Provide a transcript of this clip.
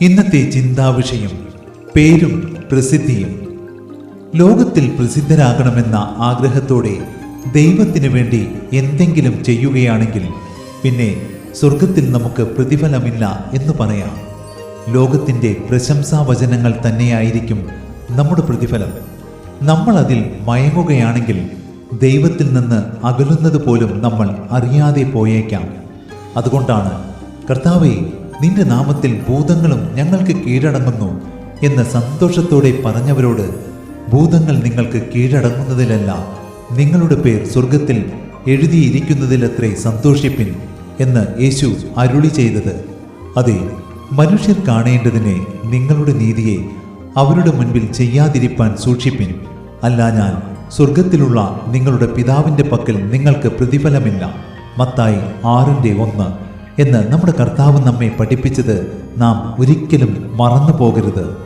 ഇന്നത്തെ ചിന്താവിഷയം പേരും പ്രസിദ്ധിയും. ലോകത്തിൽ പ്രസിദ്ധരാകണമെന്ന ആഗ്രഹത്തോടെ ദൈവത്തിനു വേണ്ടി എന്തെങ്കിലും ചെയ്യുകയാണെങ്കിൽ പിന്നെ സ്വർഗത്തിൽ നമുക്ക് പ്രതിഫലമില്ല എന്ന് പറയാം. ലോകത്തിന്റെ പ്രശംസാവചനങ്ങൾ തന്നെയായിരിക്കും നമ്മുടെ പ്രതിഫലം. നമ്മൾ അതിൽ മയങ്ങുകയാണെങ്കിൽ ദൈവത്തിൽ നിന്ന് അകലുന്നത് പോലും നമ്മൾ അറിയാതെ പോയേക്കാം. അതുകൊണ്ടാണ് കർത്താവെ നിന്റെ നാമത്തിൽ ഭൂതങ്ങളും ഞങ്ങൾക്ക് കീഴടങ്ങുന്നു എന്ന് സന്തോഷത്തോടെ പറഞ്ഞവരോട് ഭൂതങ്ങൾ നിങ്ങൾക്ക് കീഴടങ്ങുന്നതിലല്ല നിങ്ങളുടെ പേർ സ്വർഗത്തിൽ എഴുതിയിരിക്കുന്നതിലത്രേ സന്തോഷിപ്പിൻ എന്ന് യേശു അരുളി ചെയ്തത്. അതെ മനുഷ്യർ കാണേണ്ടതിനെ നിങ്ങളുടെ നീതിയെ അവരുടെ മുൻപിൽ ചെയ്യാതിരിപ്പാൻ സൂക്ഷിപ്പിൻ. അല്ല ഞാൻ സ്വർഗത്തിലുള്ള നിങ്ങളുടെ പിതാവിന്റെ പക്കൽ നിങ്ങൾക്ക് പ്രതിഫലമില്ല. മത്തായി ആറിന്റെ ഒന്ന്. എന്ന് നമ്മുടെ കർത്താവ് നമ്മെ പഠിപ്പിച്ചത് നാം ഒരിക്കലും മറന്നു പോകരുത്